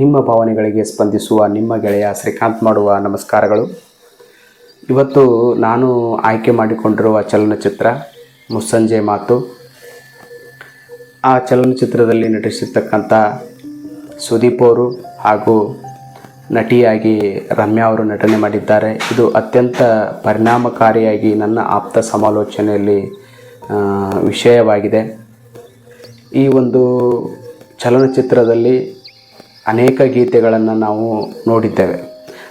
ನಿಮ್ಮ ಭಾವನೆಗಳಿಗೆ ಸ್ಪಂದಿಸುವ, ನಿಮ್ಮ ಗೆಳೆಯ ಶ್ರೀಕಾಂತ್ ಮಾಡುವ ನಮಸ್ಕಾರಗಳು. ಇವತ್ತು ನಾನು ಆಯ್ಕೆ ಮಾಡಿಕೊಂಡಿರುವ ಚಲನಚಿತ್ರ ಮುಸ್ಸಂಜೆ ಮಾತು. ಆ ಚಲನಚಿತ್ರದಲ್ಲಿ ನಟಿಸಿರ್ತಕ್ಕಂಥ ಸುದೀಪ್ ಅವರು ಹಾಗೂ ನಟಿಯಾಗಿ ರಮ್ಯಾ ಅವರು ನಟನೆ ಮಾಡಿದ್ದಾರೆ. ಇದು ಅತ್ಯಂತ ಪರಿಣಾಮಕಾರಿಯಾಗಿ ನನ್ನ ಆಪ್ತ ಸಮಾಲೋಚನೆಯಲ್ಲಿ ವಿಷಯವಾಗಿದೆ. ಈ ಒಂದು ಚಲನಚಿತ್ರದಲ್ಲಿ ಅನೇಕ ಗೀತೆಗಳನ್ನು ನಾವು ನೋಡಿದ್ದೇವೆ.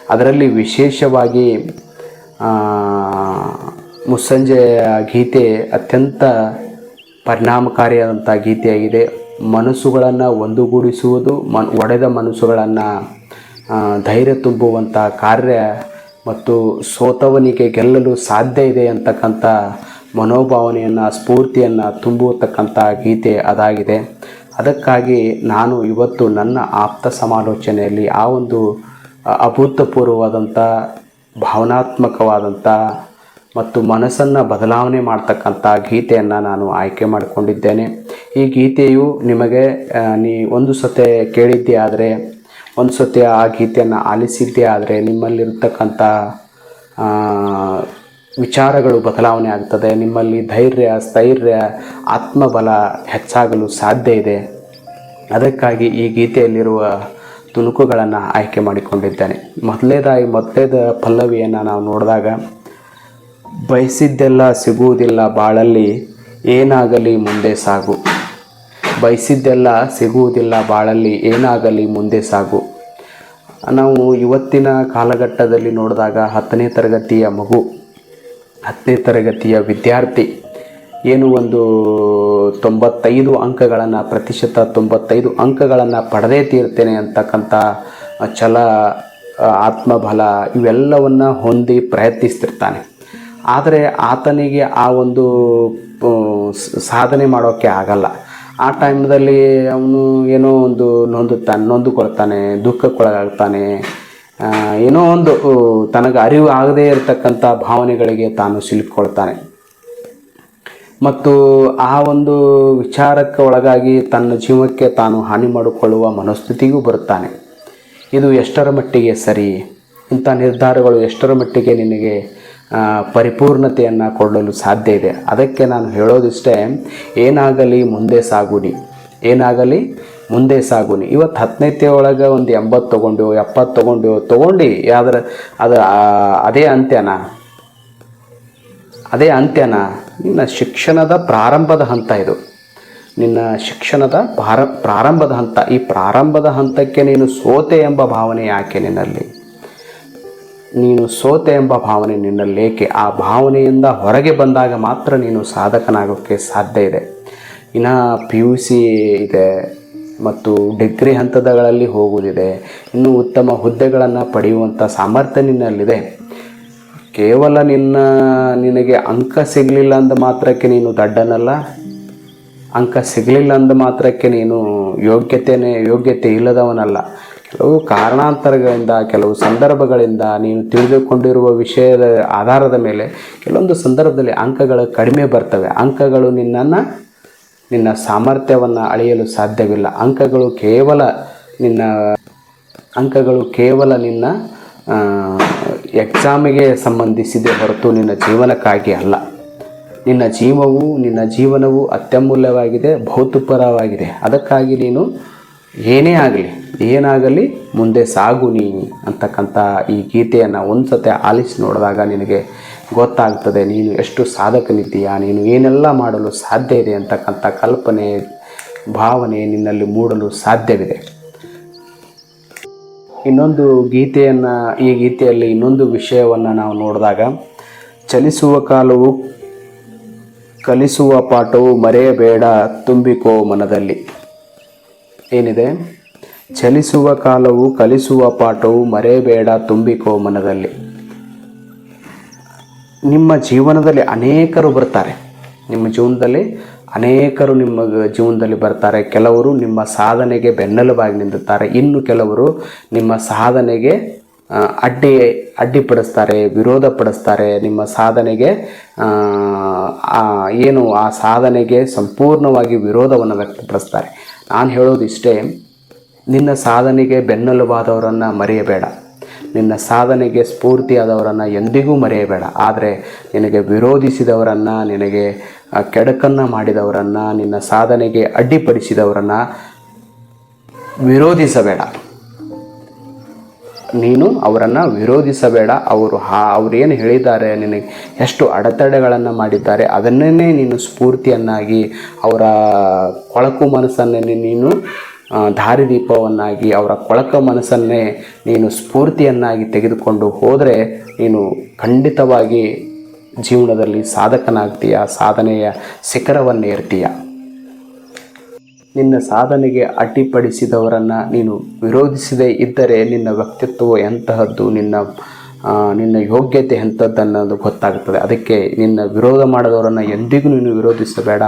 ಅದರಲ್ಲಿ ವಿಶೇಷವಾಗಿ ಮುಸ್ಸಂಜೆಯ ಗೀತೆ ಅತ್ಯಂತ ಪರಿಣಾಮಕಾರಿಯಾದಂಥ ಗೀತೆಯಾಗಿದೆ. ಮನಸ್ಸುಗಳನ್ನು ಒಂದುಗೂಡಿಸುವುದು, ಮನ್, ಒಡೆದ ಮನಸ್ಸುಗಳನ್ನು ಧೈರ್ಯ ತುಂಬುವಂಥ ಕಾರ್ಯ ಮತ್ತು ಸೋತವನಿಗೆ ಗೆಲ್ಲಲು ಸಾಧ್ಯ ಇದೆ ಅಂತಕ್ಕಂಥ ಮನೋಭಾವನೆಯನ್ನು, ಸ್ಫೂರ್ತಿಯನ್ನು ತುಂಬುವತಕ್ಕಂಥ ಗೀತೆ ಅದಾಗಿದೆ. ಅದಕ್ಕಾಗಿ ನಾನು ಇವತ್ತು ನನ್ನ ಆಪ್ತ ಸಮಾಲೋಚನೆಯಲ್ಲಿ ಆ ಒಂದು ಅಭೂತಪೂರ್ವವಾದಂಥ, ಭಾವನಾತ್ಮಕವಾದಂಥ ಮತ್ತು ಮನಸ್ಸನ್ನು ಬದಲಾವಣೆ ಮಾಡ್ತಕ್ಕಂಥ ಗೀತೆಯನ್ನು ನಾನು ಆಯ್ಕೆ ಮಾಡಿಕೊಂಡಿದ್ದೇನೆ. ಈ ಗೀತೆಯು ನಿಮಗೆ ನೀ ಒಂದು ಸತೆ ಕೇಳಿದ್ದೇ ಆದರೆ, ಒಂದು ಸತಿ ಆ ಗೀತೆಯನ್ನು ಆಲಿಸಿದ್ದೇ ಆದರೆ ನಿಮ್ಮಲ್ಲಿರ್ತಕ್ಕಂಥ ವಿಚಾರಗಳು ಬದಲಾವಣೆ ಆಗ್ತದೆ. ನಿಮ್ಮಲ್ಲಿ ಧೈರ್ಯ, ಸ್ಥೈರ್ಯ, ಆತ್ಮಬಲ ಹೆಚ್ಚಾಗಲು ಸಾಧ್ಯ ಇದೆ. ಅದಕ್ಕಾಗಿ ಈ ಗೀತೆಯಲ್ಲಿರುವ ತುಣುಕುಗಳನ್ನು ಆಯ್ಕೆ ಮಾಡಿಕೊಂಡಿದ್ದೇನೆ. ಮೊದಲೇದಾಗಿ ಮೊದಲೇದ ಪಲ್ಲವಿಯನ್ನು ನಾವು ನೋಡಿದಾಗ, ಬಯಸಿದ್ದೆಲ್ಲ ಸಿಗುವುದಿಲ್ಲ ಬಾಳಲ್ಲಿ, ಏನಾಗಲಿ ಮುಂದೆ ಸಾಗು. ಬಯಸಿದ್ದೆಲ್ಲ ಸಿಗುವುದಿಲ್ಲ ಬಾಳಲ್ಲಿ, ಏನಾಗಲಿ ಮುಂದೆ ಸಾಗು. ನಾವು ಇವತ್ತಿನ ಕಾಲಘಟ್ಟದಲ್ಲಿ ನೋಡಿದಾಗ ಹತ್ತನೇ ತರಗತಿಯ ಮಗು ಹತ್ತನೇ ತರಗತಿಯ ವಿದ್ಯಾರ್ಥಿ. ಏನು ಒಂದು ತೊಂಬತ್ತೈದು ಅಂಕಗಳನ್ನು, ಪ್ರತಿಶತ ತೊಂಬತ್ತೈದು ಅಂಕಗಳನ್ನು ಪಡೆದೇ ತೀರ್ತೇನೆ ಅಂತಕ್ಕಂಥ ಛಲ ಆತ್ಮಬಲ ಇವೆಲ್ಲವನ್ನು ಹೊಂದಿ ಪ್ರಯತ್ನಿಸ್ತಿರ್ತಾನೆ. ಆದರೆ ಆತನಿಗೆ ಆ ಒಂದು ಸಾಧನೆ ಮಾಡೋಕ್ಕೆ ಆಗಲ್ಲ. ಆ ಟೈಮ್ದಲ್ಲಿ ಅವನು ಏನೋ ಒಂದು ನೊಂದುತ್ತಾನೆ, ನೊಂದುಕೊಳ್ತಾನೆ, ದುಃಖಕ್ಕೊಳಗಾಗ್ತಾನೆ ಏನೋ ಒಂದು ತನಗೆ ಅರಿವು ಆಗದೇ ಇರತಕ್ಕಂಥ ಭಾವನೆಗಳಿಗೆ ತಾನು ಸಿಲುಕೊಳ್ತಾನೆ ಮತ್ತು ಆ ಒಂದು ವಿಚಾರಕ್ಕೆ ಒಳಗಾಗಿ ತನ್ನ ಜೀವಕ್ಕೆ ತಾನು ಹಾನಿ ಮಾಡಿಕೊಳ್ಳುವ ಮನಸ್ಥಿತಿಗೂ ಬರುತ್ತಾನೆ. ಇದು ಎಷ್ಟರ ಮಟ್ಟಿಗೆ ಸರಿ? ಇಂಥ ನಿರ್ಧಾರಗಳು ಎಷ್ಟರ ಮಟ್ಟಿಗೆ ನಿನಗೆ ಪರಿಪೂರ್ಣತೆಯನ್ನು ಕೊಡಲು ಸಾಧ್ಯ ಇದೆ? ಅದಕ್ಕೆ ನಾನು ಹೇಳೋದಿಷ್ಟೇ, ಏನಾಗಲಿ ಮುಂದೆ ಸಾಗುಡಿ. ಏನಾಗಲಿ ಮುಂದೆ ಸಾಗುನಿ. ಇವತ್ತು ಹತ್ತನೇತೆ ಒಳಗೆ ಒಂದು ಎಂಬತ್ತು ತೊಗೊಂಡು, ಎಪ್ಪತ್ತು ತೊಗೊಂಡು ತೊಗೊಂಡು, ಯಾವ್ದ್ರ ಅದು ಅದೇ ಅಂತ್ಯನಾ? ಅದೇ ಅಂತ್ಯನ? ನಿನ್ನ ಶಿಕ್ಷಣದ ಪ್ರಾರಂಭದ ಹಂತ ಇದು. ನಿನ್ನ ಶಿಕ್ಷಣದ ಪ್ರಾರ ಪ್ರಾರಂಭದ ಹಂತ. ಈ ಪ್ರಾರಂಭದ ಹಂತಕ್ಕೆ ನೀನು ಸೋತೆ ಎಂಬ ಭಾವನೆ ಯಾಕೆ ನಿನ್ನಲ್ಲಿ? ನೀನು ಸೋತೆ ಎಂಬ ಭಾವನೆ ನಿನ್ನಲ್ಲಿ ಏಕೆ? ಆ ಭಾವನೆಯಿಂದ ಹೊರಗೆ ಬಂದಾಗ ಮಾತ್ರ ನೀನು ಸಾಧಕನಾಗೋಕ್ಕೆ ಸಾಧ್ಯ ಇದೆ. ಇನ್ನು ಪಿ ಯು ಸಿ ಇದೆ. ಮತ್ತು ಡಿಗ್ರಿ ಹಂತದಗಳಲ್ಲಿ ಹೋಗುವುದಿದೆ. ಇನ್ನು ಉತ್ತಮ ಹುದ್ದೆಗಳನ್ನು ಪಡೆಯುವಂಥ ಸಾಮರ್ಥ್ಯ ನಿನ್ನಲ್ಲಿದೆ. ಕೇವಲ ನಿನ್ನ, ನಿನಗೆ ಅಂಕ ಸಿಗಲಿಲ್ಲ ಅಂದ ಮಾತ್ರಕ್ಕೆ ನೀನು ದಡ್ಡನಲ್ಲ. ಅಂಕ ಸಿಗಲಿಲ್ಲ ಅಂದ ಮಾತ್ರಕ್ಕೆ ನೀನು ಯೋಗ್ಯತೆನೇ, ಯೋಗ್ಯತೆ ಇಲ್ಲದವನಲ್ಲ. ಕೆಲವು ಕಾರಣಾಂತರಗಳಿಂದ, ಕೆಲವು ಸಂದರ್ಭಗಳಿಂದ ನೀನು ತಿಳಿದುಕೊಂಡಿರುವ ವಿಷಯದ ಆಧಾರದ ಮೇಲೆ ಕೆಲವೊಂದು ಸಂದರ್ಭದಲ್ಲಿ ಅಂಕಗಳು ಕಡಿಮೆ ಬರ್ತವೆ. ಅಂಕಗಳು ನಿನ್ನನ್ನು ನಿನ್ನ ಸಾಮರ್ಥ್ಯವನ್ನು ಅಳೆಯಲು ಸಾಧ್ಯವಿಲ್ಲ. ಅಂಕಗಳು ಕೇವಲ ನಿನ್ನ, ಅಂಕಗಳು ಕೇವಲ ನಿನ್ನ ಎಕ್ಸಾಮಿಗೆ ಸಂಬಂಧಿಸಿದೆ ಹೊರತು ನಿನ್ನ ಜೀವನಕ್ಕಾಗಿ ಅಲ್ಲ. ನಿನ್ನ ಜೀವವು, ನಿನ್ನ ಜೀವನವು ಅತ್ಯಮೂಲ್ಯವಾಗಿದೆ, ಭೌತಪರವಾಗಿದೆ. ಅದಕ್ಕಾಗಿ ನೀನು ಏನೇ ಆಗಲಿ, ಏನಾಗಲಿ ಮುಂದೆ ಸಾಗು ನೀ ಅಂತಕ್ಕಂಥ ಈ ಗೀತೆಯನ್ನು ಒಂದು ಸತಿ ಆಲಿಸಿ ನೋಡಿದಾಗ ನಿನಗೆ ಗೊತ್ತಾಗ್ತದೆ, ನೀನು ಎಷ್ಟು ಸಾಧಕನಿದ್ದೀಯಾ, ನೀನು ಏನೆಲ್ಲ ಮಾಡಲು ಸಾಧ್ಯ ಇದೆ ಅಂತಕ್ಕಂಥ ಕಲ್ಪನೆ, ಭಾವನೆ ನಿನ್ನಲ್ಲಿ ಮೂಡಲು ಸಾಧ್ಯವಿದೆ. ಇನ್ನೊಂದು ಗೀತೆಯನ್ನು, ಈ ಗೀತೆಯಲ್ಲಿ ಇನ್ನೊಂದು ವಿಷಯವನ್ನು ನಾವು ನೋಡಿದಾಗ, ಚಲಿಸುವ ಕಾಲವು, ಕಲಿಸುವ ಪಾಠವು ಮರೆಯಬೇಡ, ತುಂಬಿಕೋ ಮನದಲ್ಲಿ. ಏನಿದೆ? ಚಲಿಸುವ ಕಾಲವು, ಕಲಿಸುವ ಪಾಠವು ಮರೆಯಬೇಡ, ತುಂಬಿಕೋ ಮನದಲ್ಲಿ. ನಿಮ್ಮ ಜೀವನದಲ್ಲಿ ಅನೇಕರು ಬರ್ತಾರೆ. ನಿಮ್ಮ ಜೀವನದಲ್ಲಿ ಅನೇಕರು ನಿಮ್ಮ ಜೀವನದಲ್ಲಿ ಬರ್ತಾರೆ. ಕೆಲವರು ನಿಮ್ಮ ಸಾಧನೆಗೆ ಬೆನ್ನೆಲುಬಾಗಿ ನಿಂತಿರ್ತಾರೆ. ಇನ್ನು ಕೆಲವರು ನಿಮ್ಮ ಸಾಧನೆಗೆ ಅಡ್ಡಿ, ಅಡ್ಡಿಪಡಿಸ್ತಾರೆ, ವಿರೋಧ ಪಡಿಸ್ತಾರೆ. ನಿಮ್ಮ ಸಾಧನೆಗೆ ಏನು ಆ ಸಾಧನೆಗೆ ಸಂಪೂರ್ಣವಾಗಿ ವಿರೋಧವನ್ನು ವ್ಯಕ್ತಪಡಿಸ್ತಾರೆ. ನಾನು ಹೇಳೋದು ಇಷ್ಟೇ ನಿನ್ನ ಸಾಧನೆಗೆ ಬೆನ್ನೆಲುಬಾದವರನ್ನು ಮರೆಯಬೇಡ. ನಿನ್ನ ಸಾಧನೆಗೆ ಸ್ಫೂರ್ತಿಯಾದವರನ್ನು ಎಂದಿಗೂ ಮರೆಯಬೇಡ. ಆದರೆ ನಿನಗೆ ವಿರೋಧಿಸಿದವರನ್ನು, ನಿನಗೆ ಕೆಡಕನ್ನು ಮಾಡಿದವರನ್ನು, ನಿನ್ನ ಸಾಧನೆಗೆ ಅಡ್ಡಿಪಡಿಸಿದವರನ್ನು ವಿರೋಧಿಸಬೇಡ. ನೀನು ಅವರನ್ನು ವಿರೋಧಿಸಬೇಡ. ಅವರು ಹಾ ಏನು ಹೇಳಿದ್ದಾರೆ, ನಿನಗೆ ಎಷ್ಟು ಅಡೆತಡೆಗಳನ್ನು ಮಾಡಿದ್ದಾರೆ ಅದನ್ನೇ ನೀನು ಸ್ಫೂರ್ತಿಯನ್ನಾಗಿ ಅವರ ಕೊಳಕು ಮನಸ್ಸನ್ನೇ ನೀನು ದಾರಿದೀಪವನ್ನಾಗಿ ಅವರ ಕೊಳಕ ಮನಸ್ಸನ್ನೇ ನೀನು ಸ್ಫೂರ್ತಿಯನ್ನಾಗಿ ತೆಗೆದುಕೊಂಡು ಹೋದರೆ ನೀನು ಖಂಡಿತವಾಗಿ ಜೀವನದಲ್ಲಿ ಸಾಧಕನಾಗ್ತೀಯ, ಸಾಧನೆಯ ಶಿಖರವನ್ನು ಇರ್ತೀಯ ನಿನ್ನ ಸಾಧನೆಗೆ ಅಡ್ಡಿಪಡಿಸಿದವರನ್ನು ನೀನು ವಿರೋಧಿಸದೇ ಇದ್ದರೆ ನಿನ್ನ ವ್ಯಕ್ತಿತ್ವ ಎಂತಹದ್ದು? ನಿನ್ನ ನಿನ್ನ ಯೋಗ್ಯತೆ ಎಂಥದ್ದನ್ನೋದು ಗೊತ್ತಾಗ್ತದೆ ಅದಕ್ಕೆ ನಿನ್ನ ವಿರೋಧ ಮಾಡಿದವರನ್ನು ಎಂದಿಗೂ ನೀನು ವಿರೋಧಿಸಬೇಡ.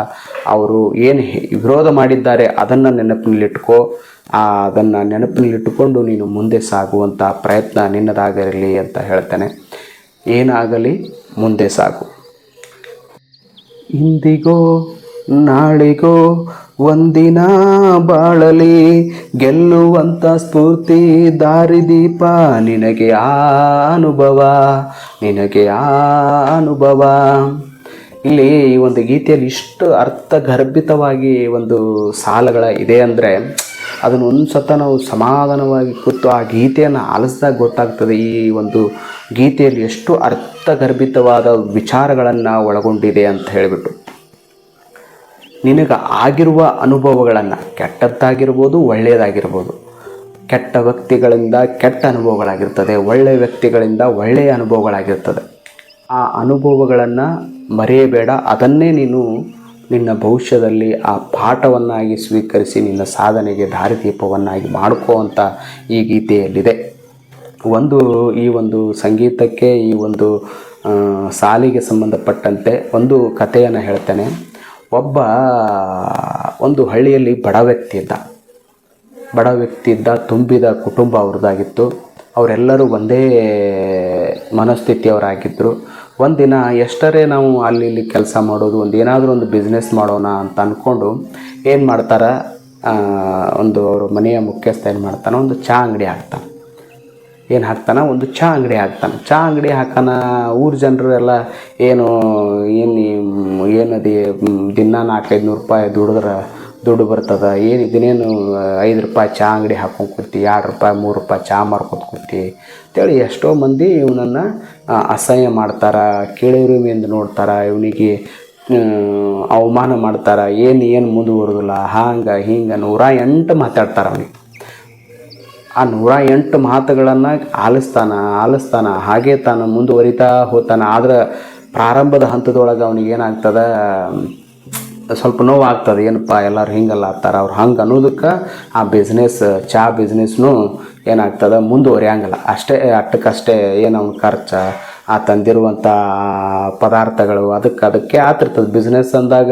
ಅವರು ಏನು ವಿರೋಧ ಮಾಡಿದ್ದಾರೆ ಅದನ್ನು ನೆನಪಿನಲ್ಲಿಟ್ಕೋ ಅದನ್ನು ನೆನಪಿನಲ್ಲಿಟ್ಟುಕೊಂಡು ನೀನು ಮುಂದೆ ಸಾಗುವಂಥ ಪ್ರಯತ್ನ ನಿನ್ನದಾಗಿರಲಿ ಅಂತ ಹೇಳ್ತೇನೆ. ಏನಾಗಲಿ ಮುಂದೆ ಸಾಗು. ಇಂದಿಗೋ, ನಾಳಿಗೋ ಒಂದಿನ ಬಾಳಲಿ ಗೆಲ್ಲುವಂಥ ಸ್ಫೂರ್ತಿ ದಾರಿದೀಪ, ನಿನಗೆ ಆ ಅನುಭವ, ನಿನಗೆ ಆ ಅನುಭವ. ಇಲ್ಲಿ ಈ ಒಂದು ಗೀತೆಯಲ್ಲಿ ಇಷ್ಟು ಅರ್ಥಗರ್ಭಿತವಾಗಿ ಒಂದು ಸಾಲುಗಳ ಇದೆ ಅಂದರೆ ಅದನ್ನು ಒಂದು ಸತ ನಾವು ಸಮಾಧಾನವಾಗಿ ಕೂತು ಆ ಗೀತೆಯನ್ನು ಆಲಿಸಿದಾಗ ಗೊತ್ತಾಗ್ತದೆ ಈ ಒಂದು ಗೀತೆಯಲ್ಲಿ ಎಷ್ಟು ಅರ್ಥಗರ್ಭಿತವಾದ ವಿಚಾರಗಳನ್ನು ಒಳಗೊಂಡಿದೆ ಅಂತ ಹೇಳಿಬಿಟ್ಟು. ನಿನಗೆ ಆಗಿರುವ ಅನುಭವಗಳನ್ನು ಕೆಟ್ಟದ್ದಾಗಿರ್ಬೋದು, ಒಳ್ಳೆಯದಾಗಿರ್ಬೋದು. ಕೆಟ್ಟ ವ್ಯಕ್ತಿಗಳಿಂದ ಕೆಟ್ಟ ಅನುಭವಗಳಾಗಿರ್ತದೆ ಒಳ್ಳೆಯ ವ್ಯಕ್ತಿಗಳಿಂದ ಒಳ್ಳೆಯ ಅನುಭವಗಳಾಗಿರ್ತದೆ. ಆ ಅನುಭವಗಳನ್ನು ಮರೆಯಬೇಡ. ಅದನ್ನೇ ನೀನು ನಿನ್ನ ಭವಿಷ್ಯದಲ್ಲಿ ಆ ಪಾಠವನ್ನಾಗಿ ಸ್ವೀಕರಿಸಿ, ನಿನ್ನ ಸಾಧನೆಗೆ ದಾರಿದೀಪವನ್ನಾಗಿ ಮಾಡ್ಕೋ ಅಂತ ಈ ಗೀತೆಯಲ್ಲಿದೆ. ಒಂದು, ಈ ಒಂದು ಸಂಗೀತಕ್ಕೆ, ಈ ಒಂದು ಸಾಲಿಗೆ ಸಂಬಂಧಪಟ್ಟಂತೆ ಒಂದು ಕಥೆಯನ್ನು ಹೇಳ್ತೇನೆ. ಒಬ್ಬ ಒಂದು ಹಳ್ಳಿಯಲ್ಲಿ ಬಡ ವ್ಯಕ್ತಿ ಇದ್ದ. ಬಡ ವ್ಯಕ್ತಿ ಇದ್ದ, ತುಂಬಿದ ಕುಟುಂಬ ಅವ್ರದ್ದಾಗಿತ್ತು. ಅವರೆಲ್ಲರೂ ಒಂದೇ ಮನಸ್ಥಿತಿಯವರಾಗಿದ್ದರು ಒಂದಿನ ಎಷ್ಟರೇ ನಾವು ಅಲ್ಲಿ ಇಲ್ಲಿ ಕೆಲಸ ಮಾಡೋದು, ಒಂದು ಏನಾದರೂ ಒಂದು ಬಿಸ್ನೆಸ್ ಮಾಡೋಣ ಅಂತ ಅಂದ್ಕೊಂಡು ಏನು ಮಾಡ್ತಾರೆ? ಒಂದು ಅವ್ರ ಮನೆಯ ಮುಖ್ಯಸ್ಥ ಏನು ಮಾಡ್ತಾನೆ? ಒಂದು ಚಹಾ ಅಂಗಡಿ ಹಾಕ್ತಾನೆ. ಏನು ಹಾಕ್ತಾನೆ? ಒಂದು ಚಹಾ ಅಂಗಡಿ ಹಾಕ್ತಾನೆ. ಚಹಾ ಅಂಗಡಿ ಹಾಕೋಣ ಊರ ಜನರು ಎಲ್ಲ ಏನು ಏನು ಏನದಿ ದಿನ ನಾಲ್ಕೈದು ನೂರು ರೂಪಾಯಿ ದುಡಿದ್ರೆ ದುಡ್ಡು ಬರ್ತದೆ. ಏನು ಇದನ್ನೇನು ಐದು ರೂಪಾಯಿ ಚಹಾ ಅಂಗಡಿ ಹಾಕೊಂಡು ಕೂತಿ ಎರಡು ರೂಪಾಯಿ, ಮೂರು ರೂಪಾಯಿ ಚಹಾ ಮಾರ್ಕೊತ ಕೂತಿ ಅಂತೇಳಿ ಎಷ್ಟೋ ಮಂದಿ ಇವನನ್ನು ಅಸಹ್ಯ ಮಾಡ್ತಾರೆ ಕೀಳಿರಿಮೆಯಿಂದ ನೋಡ್ತಾರೆ, ಇವನಿಗೆ ಅವಮಾನ ಮಾಡ್ತಾರೆ, ಏನು ಏನು ಮುಂದುವರೆದಿಲ್ಲ, ಹಾಂಗೆ, ಹಿಂಗೆ, ನೂರ ಎಂಟು ಮಾತಾಡ್ತಾರೆ ಅವನಿಗೆ. ಆ ನೂರ ಎಂಟು ಮಾತುಗಳನ್ನು ಆಲಿಸ್ತಾನ ಆಲಿಸ್ತಾನ, ಹಾಗೆ ತಾನು ಮುಂದುವರಿತಾ ಹೋಗ್ತಾನೆ ಆದ್ರೆ ಪ್ರಾರಂಭದ ಹಂತದೊಳಗೆ ಅವ್ನಿಗೆ ಏನಾಗ್ತದೆ ಸ್ವಲ್ಪ ನೋವು ಆಗ್ತದೆ ಏನಪ್ಪ ಎಲ್ಲರೂ ಹಿಂಗಲ್ಲ ಆಗ್ತಾರೆ ಅವ್ರು ಹಂಗೆ ಅನ್ನೋದಕ್ಕೆ ಆ ಬಿಸ್ನೆಸ್ ಚಹಾ ಬಿಸ್ನೆಸ್ನು ಏನಾಗ್ತದೆ, ಮುಂದುವರಿಯಂಗಿಲ್ಲ. ಅಷ್ಟೇ ಅಟ್ಟಕ್ಕಷ್ಟೇ ಏನು ಅವ್ನ ಖರ್ಚ, ಆ ತಂದಿರುವಂಥ ಪದಾರ್ಥಗಳು, ಅದಕ್ಕೆ ಅದಕ್ಕೆ ಆತಿರ್ತದೆ. ಬಿಸ್ನೆಸ್ ಅಂದಾಗ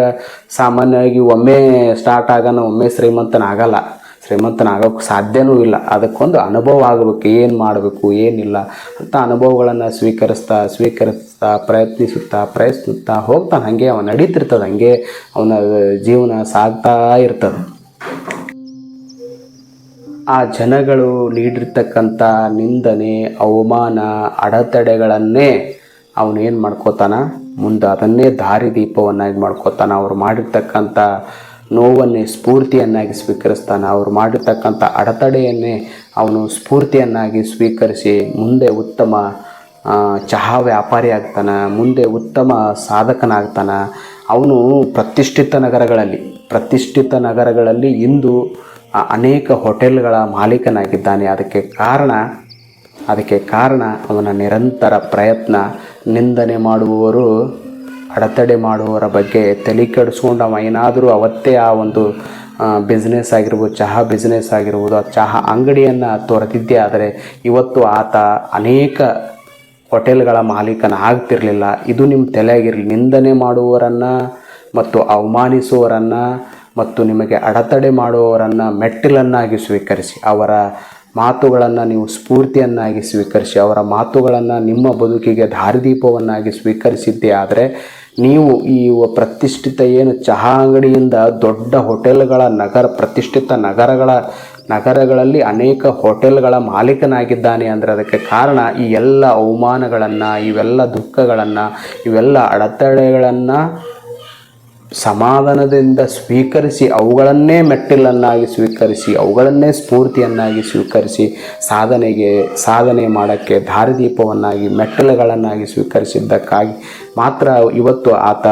ಸಾಮಾನ್ಯವಾಗಿ ಒಮ್ಮೆ ಸ್ಟಾರ್ಟ್ ಆಗೋಣ ಒಮ್ಮೆ ಶ್ರೀಮಂತನಾಗಲ್ಲ ಶ್ರೀಮಂತನಾಗೋಕ್ಕೆ ಸಾಧ್ಯವೂ ಇಲ್ಲ. ಅದಕ್ಕೊಂದು ಅನುಭವ ಆಗಬೇಕು. ಏನು ಮಾಡಬೇಕು, ಏನಿಲ್ಲ ಅಂತ ಅನುಭವಗಳನ್ನು ಸ್ವೀಕರಿಸ್ತಾ ಸ್ವೀಕರಿಸ್ತಾ, ಪ್ರಯತ್ನಿಸುತ್ತಾ ಪ್ರಯತ್ನಿಸ್ತಾ ಹೋಗ್ತಾನೆ ಹಾಗೆ ಅವನು ನಡೀತಿರ್ತದೆ. ಹಾಗೆ ಅವನ ಜೀವನ ಸಾಗ್ತಾ ಇರ್ತದೆ. ಆ ಜನಗಳು ನೀಡಿರ್ತಕ್ಕಂಥ ನಿಂದನೆ, ಅವಮಾನ, ಅಡೆತಡೆಗಳನ್ನೇ ಅವನೇನು ಮಾಡ್ಕೋತಾನ? ಮುಂದೆ ಅದನ್ನೇ ದಾರಿದೀಪವನ್ನಾಗಿ ಮಾಡ್ಕೋತಾನ. ಅವ್ರು ಮಾಡಿರ್ತಕ್ಕಂಥ ನೋವನ್ನೇ ಸ್ಫೂರ್ತಿಯನ್ನಾಗಿ ಸ್ವೀಕರಿಸ್ತಾನೆ. ಅವ್ರು ಮಾಡಿರ್ತಕ್ಕಂಥ ಅಡೆತಡೆಯನ್ನೇ ಅವನು ಸ್ಫೂರ್ತಿಯನ್ನಾಗಿ ಸ್ವೀಕರಿಸಿ ಮುಂದೆ ಉತ್ತಮ ಚಹಾ ವ್ಯಾಪಾರಿ ಆಗ್ತಾನೆ, ಮುಂದೆ ಉತ್ತಮ ಸಾಧಕನಾಗ್ತಾನೆ. ಅವನು ಪ್ರತಿಷ್ಠಿತ ನಗರಗಳಲ್ಲಿ ಪ್ರತಿಷ್ಠಿತ ನಗರಗಳಲ್ಲಿ ಇಂದು ಅನೇಕ ಹೋಟೆಲ್ಗಳ ಮಾಲೀಕನಾಗಿದ್ದಾನೆ. ಅದಕ್ಕೆ ಕಾರಣ ಅದಕ್ಕೆ ಕಾರಣ ಅವನ ನಿರಂತರ ಪ್ರಯತ್ನ, ನಿಂದನೆ ಮಾಡುವವರು ಅಡೆತಡೆ ಮಾಡುವವರ ಬಗ್ಗೆ ತಲೆ ಕೆಡಿಸ್ಕೊಂಡು ಅವ ಏನಾದರೂ ಅವತ್ತೇ ಆ ಒಂದು ಬಿಸ್ನೆಸ್ ಆಗಿರ್ಬೋದು, ಚಹಾ ಬಿಸ್ನೆಸ್ ಆಗಿರ್ಬೋದು, ಆ ಚಹಾ ಅಂಗಡಿಯನ್ನು ತೊರೆದಿದ್ದೇ ಆದರೆ ಇವತ್ತು ಆತ ಅನೇಕ ಹೋಟೆಲ್ಗಳ ಮಾಲೀಕನ ಆಗ್ತಿರಲಿಲ್ಲ ಇದು ನಿಮ್ಮ ತಲೆಯಾಗಿರಲಿ. ನಿಂದನೆ ಮಾಡುವವರನ್ನು ಮತ್ತು ಅವಮಾನಿಸುವವರನ್ನು ಮತ್ತು ನಿಮಗೆ ಅಡೆತಡೆ ಮಾಡುವವರನ್ನು ಮೆಟ್ಟಿಲನ್ನಾಗಿ ಸ್ವೀಕರಿಸಿ, ಅವರ ಮಾತುಗಳನ್ನು ನೀವು ಸ್ಫೂರ್ತಿಯನ್ನಾಗಿ ಸ್ವೀಕರಿಸಿ, ಅವರ ಮಾತುಗಳನ್ನು ನಿಮ್ಮ ಬದುಕಿಗೆ ದಾರಿದೀಪವನ್ನಾಗಿ ಸ್ವೀಕರಿಸಿದ್ದೇ ಆದರೆ ನೀವು ಈ ಪ್ರತಿಷ್ಠಿತ ಏನು ಚಹಾ ಅಂಗಡಿಯಿಂದ ದೊಡ್ಡ ಹೋಟೆಲ್ಗಳ ನಗರ, ಪ್ರತಿಷ್ಠಿತ ನಗರಗಳ, ನಗರಗಳಲ್ಲಿ ಅನೇಕ ಹೋಟೆಲ್ಗಳ ಮಾಲೀಕನಾಗಿದ್ದಾನೆ ಅಂದರೆ ಅದಕ್ಕೆ ಕಾರಣ ಈ ಎಲ್ಲ ಅವಮಾನಗಳನ್ನು, ಇವೆಲ್ಲ ದುಃಖಗಳನ್ನು, ಇವೆಲ್ಲ ಅಡೆತಡೆಗಳನ್ನು ಸಮಾಧಾನದಿಂದ ಸ್ವೀಕರಿಸಿ ಅವುಗಳನ್ನೇ ಮೆಟ್ಟಿಲನ್ನಾಗಿ ಸ್ವೀಕರಿಸಿ, ಅವುಗಳನ್ನೇ ಸ್ಫೂರ್ತಿಯನ್ನಾಗಿ ಸ್ವೀಕರಿಸಿ, ಸಾಧನೆಗೆ, ಸಾಧನೆ ಮಾಡೋಕ್ಕೆ, ದಾರಿದೀಪವನ್ನಾಗಿ, ಮೆಟ್ಟಿಲುಗಳನ್ನಾಗಿ ಸ್ವೀಕರಿಸಿದ್ದಕ್ಕಾಗಿ ಮಾತ್ರ ಇವತ್ತು ಆತ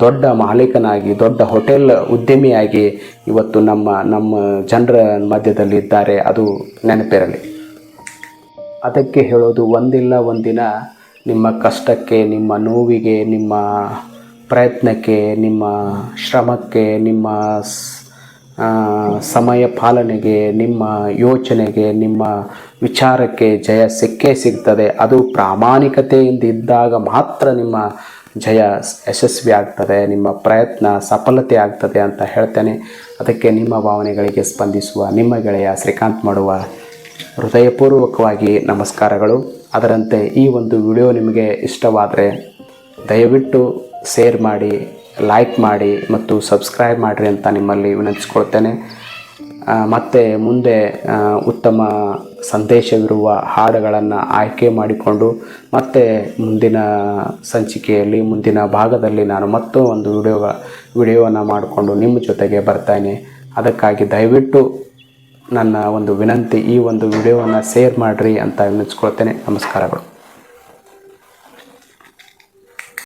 ದೊಡ್ಡ ಮಾಲೀಕನಾಗಿ, ದೊಡ್ಡ ಹೋಟೆಲ್ ಉದ್ಯಮಿಯಾಗಿ ಇವತ್ತು ನಮ್ಮ ನಮ್ಮ ಜನರ ಮಧ್ಯದಲ್ಲಿ ಇದ್ದಾರೆ ಅದು ನೆನಪಿರಲಿ. ಅದಕ್ಕೆ ಹೇಳೋದು, ಒಂದಿಲ್ಲ ಒಂದಿನ ನಿಮ್ಮ ಕಷ್ಟಕ್ಕೆ, ನಿಮ್ಮ ನೋವಿಗೆ, ನಿಮ್ಮ ಪ್ರಯತ್ನಕ್ಕೆ, ನಿಮ್ಮ ಶ್ರಮಕ್ಕೆ, ನಿಮ್ಮ ಸಮಯ ಪಾಲನೆಗೆ, ನಿಮ್ಮ ಯೋಚನೆಗೆ, ನಿಮ್ಮ ವಿಚಾರಕ್ಕೆ ಜಯ ಸಿಕ್ಕೇ ಸಿಗ್ತದೆ. ಅದು ಪ್ರಾಮಾಣಿಕತೆಯಿಂದ ಇದ್ದಾಗ ಮಾತ್ರ ನಿಮ್ಮ ಜಯ ಯಶಸ್ವಿ ಆಗ್ತದೆ, ನಿಮ್ಮ ಪ್ರಯತ್ನ ಸಫಲತೆ ಆಗ್ತದೆ ಅಂತ ಹೇಳ್ತೇನೆ. ಅದಕ್ಕೆ ನಿಮ್ಮ ಭಾವನೆಗಳಿಗೆ ಸ್ಪಂದಿಸುವ, ನಿಮ್ಮ ಗೆಳೆಯ ಶ್ರೀಕಾಂತ್ ಮಾಡುವ ಹೃದಯಪೂರ್ವಕವಾಗಿ ನಮಸ್ಕಾರಗಳು. ಅದರಂತೆ ಈ ಒಂದು ವಿಡಿಯೋ ನಿಮಗೆ ಇಷ್ಟವಾದರೆ ದಯವಿಟ್ಟು ಶೇರ್ ಮಾಡಿ ಲೈಕ್ ಮಾಡಿ ಮತ್ತು ಸಬ್ಸ್ಕ್ರೈಬ್ ಮಾಡಿರಿ ಅಂತ ನಿಮ್ಮಲ್ಲಿ ವಿನಂತಿಸ್ಕೊಳ್ತೇನೆ. ಮತ್ತು ಮುಂದೆ ಉತ್ತಮ ಸಂದೇಶವಿರುವ ಹಾಡುಗಳನ್ನು ಆಯ್ಕೆ ಮಾಡಿಕೊಂಡು ಮತ್ತೆ ಮುಂದಿನ ಸಂಚಿಕೆಯಲ್ಲಿ, ಮುಂದಿನ ಭಾಗದಲ್ಲಿ ನಾನು ಮತ್ತು ಒಂದು ವಿಡಿಯೋ ವಿಡಿಯೋವನ್ನು ಮಾಡಿಕೊಂಡು ನಿಮ್ಮ ಜೊತೆಗೆ ಬರ್ತಾನೆ. ಅದಕ್ಕಾಗಿ ದಯವಿಟ್ಟು ನನ್ನ ಒಂದು ವಿನಂತಿ, ಈ ಒಂದು ವಿಡಿಯೋವನ್ನು ಶೇರ್ ಮಾಡಿರಿ ಅಂತ ವಿನಂತಿಸ್ಕೊಳ್ತೇನೆ. ನಮಸ್ಕಾರಗಳು.